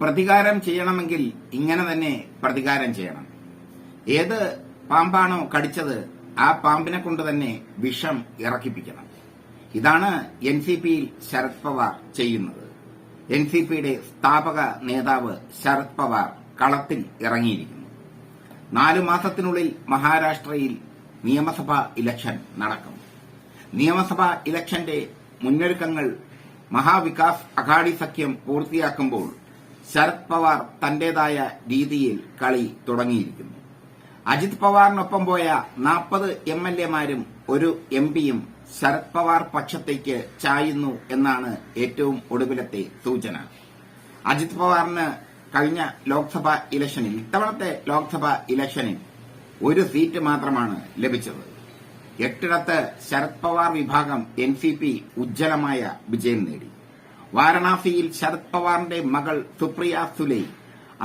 പ്രതികാരം ചെയ്യണമെങ്കിൽ ഇങ്ങനെ തന്നെ പ്രതികാരം ചെയ്യണം. ഏത് പാമ്പാണോ കടിച്ചത് ആ പാമ്പിനെ കൊണ്ട് തന്നെ വിഷം ഇറക്കിപ്പിക്കണം. ഇതാണ് എൻ സി പിയിൽ ശരത് പവാർ ചെയ്യുന്നത്. എൻ സി പിയുടെ സ്ഥാപക നേതാവ് ശരത് പവാർ കളത്തിൽ ഇറങ്ങിയിരിക്കുന്നു. നാലു മാസത്തിനുള്ളിൽ മഹാരാഷ്ട്രയിൽ നിയമസഭാ ഇലക്ഷൻ നടക്കും. നിയമസഭാ ഇലക്ഷന്റെ മുന്നൊരുക്കങ്ങൾ മഹാവികാസ് അഘാടി സഖ്യം പൂർത്തിയാക്കുമ്പോൾ ശരത് പവാർ തന്റേതായ രീതിയിൽ കളി തുടങ്ങിയിരിക്കുന്നു. അജിത് പവാറിനൊപ്പം പോയ നാൽപ്പത് എം എൽ എമാരും ഒരു എം പിയും ശരത് പവാർ പക്ഷത്തേക്ക് ചായുന്നു എന്നാണ് ഏറ്റവും ഒടുവിലത്തെ സൂചന. അജിത് പവാറിന് കഴിഞ്ഞ ലോക്സഭാ ഇലക്ഷനിൽ ഇത്തവണത്തെ ലോക്സഭാ ഇലക്ഷനിൽ ഒരു സീറ്റ് മാത്രമാണ് ലഭിച്ചത്. എട്ടിടത്ത് ശരത് പവാർ വിഭാഗം എൻ സി പി ഉജ്ജ്വലമായ വിജയം നേടി. വാരണാസിയിൽ ശരത് പവാറിന്റെ മകൾ സുപ്രിയ സുലൈ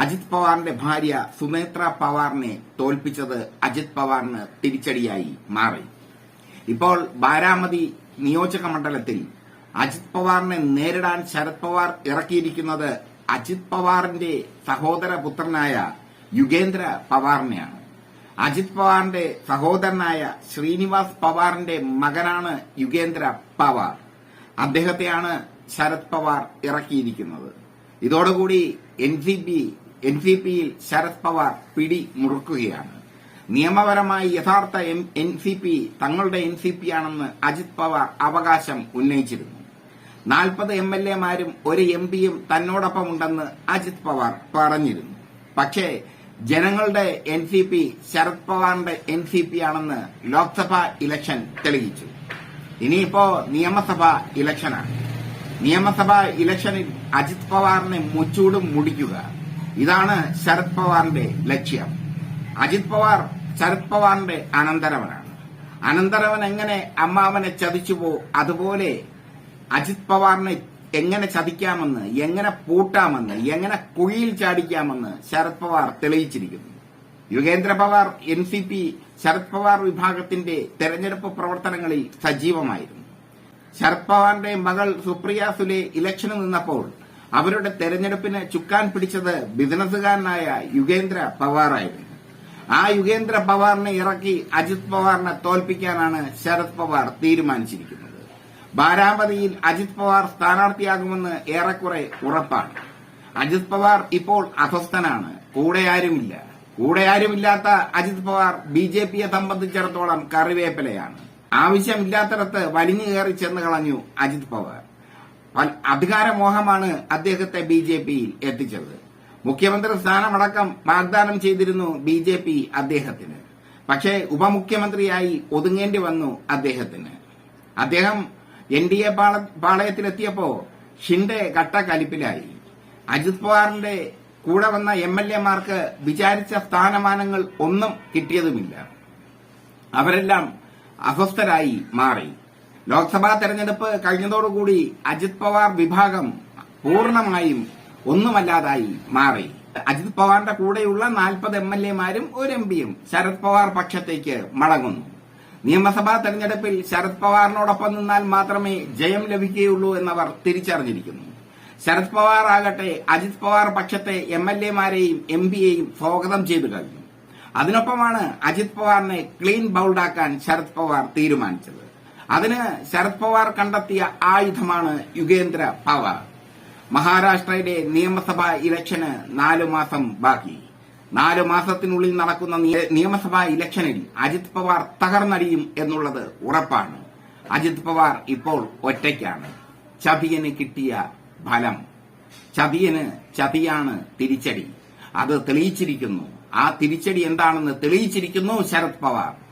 അജിത് പവാറിന്റെ ഭാര്യ സുമേത്ര പവാറിനെ തോൽപ്പിച്ചത് അജിത് പവാറിന് തിരിച്ചടിയായി മാറി. ഇപ്പോൾ ബാരാമതി നിയോജക മണ്ഡലത്തിൽ അജിത് പവാറിനെ നേരിടാൻ ശരത് പവാർ ഇറക്കിയിരിക്കുന്നത് അജിത് പവാറിന്റെ സഹോദരപുത്രനായ യുഗേന്ദ്ര പവാറിനെയാണ്. അജിത് പവാറിന്റെ സഹോദരനായ ശ്രീനിവാസ് പവാറിന്റെ മകനാണ് യുഗേന്ദ്ര പവാർ. അദ്ദേഹത്തെയാണ് ശരത് പവാർ ഇറക്കിയിരിക്കുന്നത്. ഇതോടുകൂടി N C P N C പിയിൽ ശരത് പവാർ പിടി മുറുക്കുകയാണ് നിയമപരമായി യഥാർത്ഥ എൻ സി പി തങ്ങളുടെ എൻ സി പി ആണെന്ന് അജിത് പവാർ അവകാശം ഉന്നയിച്ചിരുന്നു. നാൽപ്പത് എം എൽ എമാരും ഒരു എം പിയും തന്നോടൊപ്പം ഉണ്ടെന്ന് അജിത് പവാർ പറഞ്ഞിരുന്നു. പക്ഷേ ജനങ്ങളുടെ എൻ സി പി ശരത് പവാറിന്റെ എൻ സി പി ആണെന്ന് ലോക്സഭാ ഇലക്ഷൻ തെളിയിച്ചു. ഇനിയിപ്പോ നിയമസഭാ ഇലക്ഷനാണ്. നിയമസഭാ ഇലക്ഷനിൽ അജിത് പവാറിനെ മുച്ചൂടും മുടിക്കുക. ഇതാണ് ശരത് പവാറിന്റെ ലക്ഷ്യം. അജിത് പവാർ ശരത് പവാറിന്റെ അനന്തരവനാണ്. അനന്തരവൻ എങ്ങനെ അമ്മാവനെ ചതിച്ചുപോ അതുപോലെ അജിത് പവാറിനെ എങ്ങനെ ചതിക്കാമെന്ന് എങ്ങനെ പൂട്ടാമെന്ന് എങ്ങനെ കുഴിയിൽ ചാടിക്കാമെന്ന് Sharad Pawar തെളിയിച്ചിരിക്കുന്നു. Yugendra Pawar N C P Sharad Pawar വിഭാഗത്തിന്റെ തെരഞ്ഞെടുപ്പ് പ്രവർത്തനങ്ങളിൽ സജീവമായിരുന്നു. ശരത് പവാറിന്റെ മകൾ സുപ്രിയ സുലെ ഇലക്ഷന് നിന്നപ്പോൾ അവരുടെ തെരഞ്ഞെടുപ്പിന് ചുക്കാൻ പിടിച്ചത് ബിസിനസ്സുകാരനായ യുഗേന്ദ്ര പവാറായിരുന്നു. ആ യുഗേന്ദ്ര പവാറിനെ ഇറക്കി അജിത് പവാറിനെ തോൽപ്പിക്കാനാണ് ശരത് പവാർ തീരുമാനിച്ചിരിക്കുന്നത്. ബാരാമതിയിൽ അജിത് പവാർ സ്ഥാനാർത്ഥിയാകുമെന്ന് ഏറെക്കുറെ ഉറപ്പാണ്. അജിത് പവാർ ഇപ്പോൾ അസ്വസ്ഥനാണ്. കൂടെ ആരുമില്ല. കൂടെ ആരുമില്ലാത്ത അജിത് പവാർ ബി ജെ പിയെ സംബന്ധിച്ചിടത്തോളം കറിവേപ്പിലയാണ്. ആവശ്യമില്ലാത്തിടത്ത് വലിഞ്ഞു കയറി ചെന്ന് കളഞ്ഞു അജിത് പവാർ. അധികാരമോഹമാണ് അദ്ദേഹത്തെ ബി ജെ പിയിൽ എത്തിച്ചത്. മുഖ്യമന്ത്രി സ്ഥാനമടക്കം വാഗ്ദാനം ചെയ്തിരുന്നു ബി ജെ പി അദ്ദേഹത്തിന്. പക്ഷേ ഉപമുഖ്യമന്ത്രിയായി ഒതുങ്ങേണ്ടി വന്നു അദ്ദേഹത്തിന്. അദ്ദേഹം എൻ ഡി എ പാളയത്തിലെത്തിയപ്പോ ഷിൻഡെ കട്ടക്കലിപ്പിലായി. അജിത് പവാറിന്റെ കൂടെ വന്ന എം എൽ എമാർക്ക് വിചാരിച്ച സ്ഥാനമാനങ്ങൾ ഒന്നും കിട്ടിയതുമില്ല. അവരെല്ലാം അസ്വസ്ഥരായി മാറി. ലോക്സഭാ തെരഞ്ഞെടുപ്പ് കഴിഞ്ഞതോടുകൂടി അജിത് പവാർ വിഭാഗം പൂർണമായും ഒന്നുമല്ലാതായി മാറി. അജിത് പവാറിന്റെ കൂടെയുള്ള നാൽപ്പത് എം എൽ എമാരും ഒരു എം പിയും ശരത് പവാർ പക്ഷത്തേക്ക് മടങ്ങുന്നു. നിയമസഭാ തെരഞ്ഞെടുപ്പിൽ ശരത് പവാറിനോടൊപ്പം നിന്നാൽ മാത്രമേ ജയം ലഭിക്കുകയുള്ളൂ എന്നവർ തിരിച്ചറിഞ്ഞിരിക്കുന്നു. ശരത് പവാർ ആകട്ടെ അജിത് പവാർ പക്ഷത്തെ എം എൽ എമാരെയും എം പിയെയും സ്വാഗതം ചെയ്തു കഴിഞ്ഞു. അതിനൊപ്പമാണ് അജിത് പവാറിനെ ക്ലീൻ ബൌൾഡാക്കാൻ ശരത് പവാർ തീരുമാനിച്ചത്. അതിന് ശരത് പവാർ കണ്ടെത്തിയ ആയുധമാണ് യുഗേന്ദ്ര പവാർ. മഹാരാഷ്ട്രയിലെ നിയമസഭാ ഇലക്ഷന് നാലു മാസം ബാക്കി. നാലു മാസത്തിനുള്ളിൽ നടക്കുന്ന നിയമസഭാ ഇലക്ഷനിൽ അജിത് പവാർ തകർന്നടിയും എന്നുള്ളത് ഉറപ്പാണ്. അജിത് പവാർ ഇപ്പോൾ ഒറ്റയ്ക്കാണ്. ചതിയന് കിട്ടിയ ഫലം. ചതിയന് ചതിയാണ് തിരിച്ചടി. അത് തെളിയിച്ചിരിക്കുന്നു. ആ തിരിച്ചടി എന്താണെന്ന് തെളിയിച്ചിരിക്കുന്നു ശരത് പവാർ.